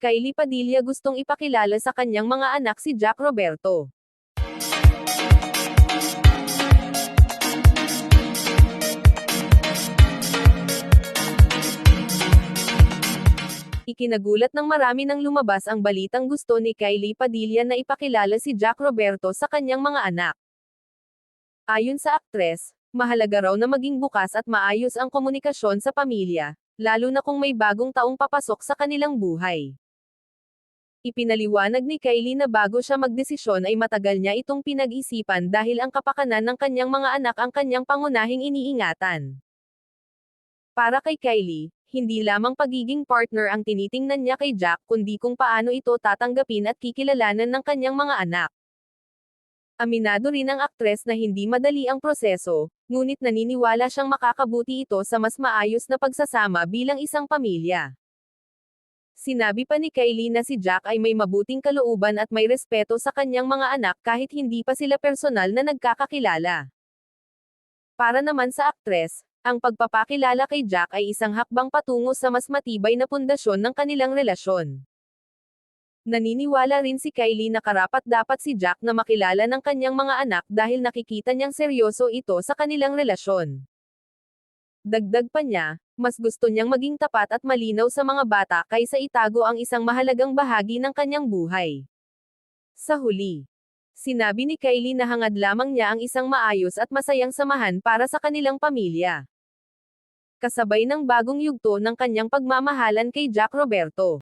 Kylie Padilla gustong ipakilala sa kanyang mga anak si Jack Roberto. Ikinagulat ng marami nang lumabas ang balitang gusto ni Kylie Padilla na ipakilala si Jack Roberto sa kanyang mga anak. Ayon sa aktres, mahalaga raw na maging bukas at maayos ang komunikasyon sa pamilya, lalo na kung may bagong taong papasok sa kanilang buhay. Ipinaliwanag ni Kylie na bago siya magdesisyon ay matagal niya itong pinag-isipan dahil ang kapakanan ng kanyang mga anak ang kanyang pangunahing iniingatan. Para kay Kylie, hindi lamang pagiging partner ang tinitingnan niya kay Jack kundi kung paano ito tatanggapin at kikilalanan ng kanyang mga anak. Aminado rin ang aktres na hindi madali ang proseso, ngunit naniniwala siyang makakabuti ito sa mas maayos na pagsasama bilang isang pamilya. Sinabi pa ni Kylie na si Jack ay may mabuting kalooban at may respeto sa kanyang mga anak kahit hindi pa sila personal na nagkakakilala. Para naman sa aktres, ang pagpapakilala kay Jack ay isang hakbang patungo sa mas matibay na pundasyon ng kanilang relasyon. Naniniwala rin si Kylie na karapat dapat si Jack na makilala ng kanyang mga anak dahil nakikita niyang seryoso ito sa kanilang relasyon. Dagdag pa niya, mas gusto niyang maging tapat at malinaw sa mga bata kaysa itago ang isang mahalagang bahagi ng kanyang buhay. Sa huli, sinabi ni Kylie na hangad lamang niya ang isang maayos at masayang samahan para sa kanilang pamilya. Kasabay ng bagong yugto ng kanyang pagmamahalan kay Jack Roberto.